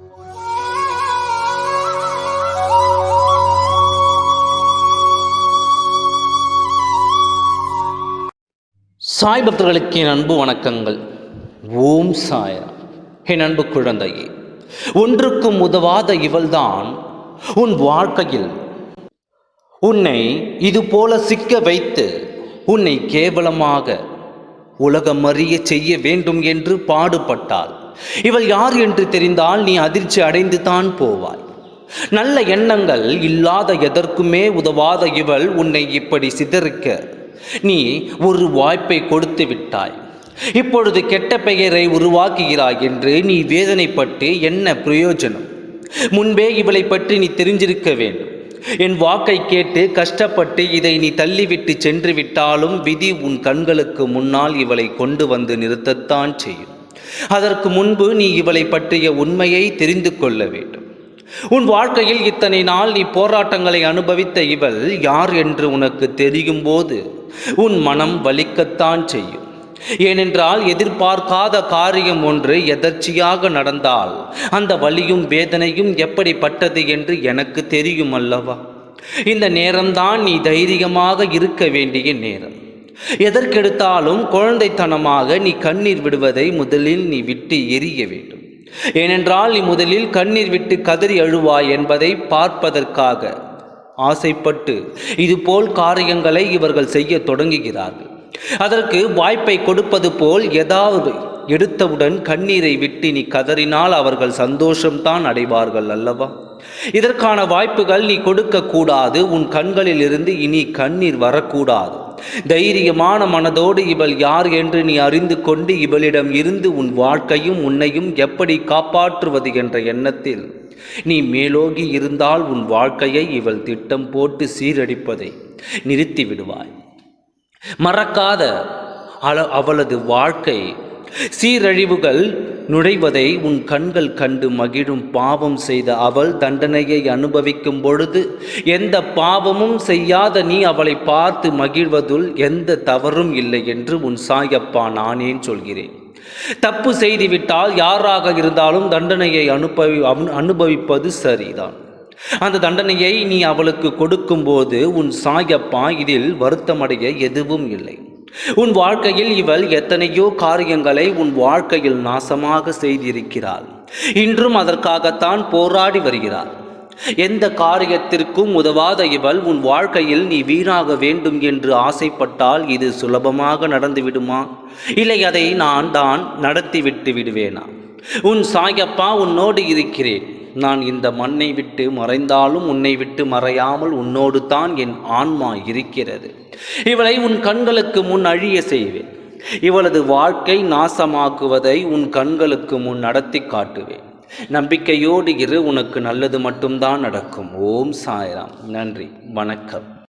சாய் பக்தர்களுக்கு என் அன்பு வணக்கங்கள். ஓம் சாயா. என் அன்பு குழந்தையே ஒன்றுக்கும் உதவாத இவள்தான். உன் வாழ்க்கையில் உன்னை இது போல சிக்க வைத்து உன்னை கேவலமாக உலகம் அறிய செய்ய வேண்டும் என்று பாடுபட்டாள். இவள் யார் என்று தெரிந்தால் நீ அதிர்ச்சி அடைந்து தான் போவாய். நல்ல எண்ணங்கள் இல்லாத எதற்குமே உதவாத இவள் உன்னை இப்படி சிதறிக்க. நீ ஒரு வாய்ப்பை கொடுத்து விட்டாய். இப்பொழுது கெட்ட பெயரை உருவாக்குகிறாய் என்று நீ வேதனைப்பட்டு என்ன பிரயோஜனம்? முன்பே இவளை பற்றி நீ தெரிஞ்சிருக்க வேண்டும். என் வாக்கை கேட்டு கஷ்டப்பட்டு இதை நீ தள்ளிவிட்டு சென்று விட்டாலும் விதி உன் கண்களுக்கு முன்னால் இவளை கொண்டு வந்து நிறுத்தத்தான் செய்யும். அதற்கு முன்பு நீ இவளை பற்றிய உண்மையை தெரிந்து கொள்ள வேண்டும். உன் வாழ்க்கையில் இத்தனை நாள் நீ போராட்டங்களை அனுபவித்த இவள் யார் என்று உனக்கு தெரியும் போது உன் மனம் வலிக்கத்தான் செய்யும். ஏனென்றால் எதிர்பார்க்காத காரியம் ஒன்று எதர்ச்சியாக நடந்தால் அந்த வலியும் வேதனையும் எப்படிப்பட்டது என்று எனக்கு தெரியும் அல்லவா இந்த நேரம்தான் நீ தைரியமாக இருக்க வேண்டிய நேரம். எதற்கெடுத்தாலும் குழந்தைத்தனமாக நீ கண்ணீர் விடுவதை முதலில் நீ விட்டு எரிய வேண்டும். ஏனென்றால் நீ முதலில் கண்ணீர் விட்டு கதறி அழுவாய் என்பதை பார்ப்பதற்காக ஆசைப்பட்டு இதுபோல் காரியங்களை இவர்கள் செய்ய தொடங்குகிறார்கள். அதற்கு வாய்ப்பை கொடுப்பது போல் ஏதாவது எடுத்தவுடன் கண்ணீரை விட்டு நீ கதறினால் அவர்கள் சந்தோஷம்தான் அடைவார்கள் அல்லவா? இதற்கான வாய்ப்புகள் நீ கொடுக்க கூடாது உன் கண்களில் இருந்து இனி கண்ணீர் வரக்கூடாது. தைரியமான மனதோடு இவள் யார் என்று நீ அறிந்து கொண்டு இவளிடம் இருந்து உன் வாழ்க்கையும் உன்னையும் எப்படி காப்பாற்றுவது என்ற எண்ணத்தில் நீ மேலோகி இருந்தால் உன் வாழ்க்கையை இவள் திட்டம் போட்டு சீரடிப்பதை நிறுத்தி விடுவாய் மறக்காத அள அவளது வாழ்க்கை சீரழிவுகள் நுழைவதை உன் கண்கள் கண்டு மகிழும் பாவம் செய்த அவள் தண்டனையை அனுபவிக்கும் பொழுது எந்த பாவமும் செய்யாத நீ அவளை பார்த்து மகிழ்வதுள் எந்த தவறும் இல்லை என்று உன் சாயப்பா நானேன் சொல்கிறேன். தப்பு செய்துவிட்டால் யாராக இருந்தாலும் தண்டனையை அனுபவி அனுபவிப்பது சரிதான். அந்த தண்டனையை நீ அவளுக்கு கொடுக்கும்போது உன் சாயப்பா இதில் வருத்தமடைய எதுவும் இல்லை. உன் வாழ்க்கையில் இவள் எத்தனையோ காரியங்களை உன் வாழ்க்கையில் நாசமாக செய்திருக்கிறாள். இன்றும் அதற்காகத்தான் போராடி வருகிறாள். எந்த காரியத்திற்கும் உதவாத இவள் உன் வாழ்க்கையில் நீ வீணாக வேண்டும் என்று ஆசைப்பட்டால் இது சுலபமாக நடந்துவிடுமா? இல்லை அதை நான் தான் நடத்திவிட்டு விடுவேனா? உன் சாயப்பா உன்னோடு இருக்கிறேன். நான் இந்த மண்ணை விட்டு மறைந்தாலும் உன்னை விட்டு மறையாமல் உன்னோடு தான் என் ஆன்மா இருக்கிறது. இவளை உன் கண்களுக்கு முன் அழிய செய்வேன். இவளது வாழ்க்கை நாசமாக்குவதை உன் கண்களுக்கு முன் நடத்தி காட்டுவேன். நம்பிக்கையோடு இரு உனக்கு நல்லது மட்டும்தான் நடக்கும். ஓம் சாய்ராம். நன்றி. வணக்கம்.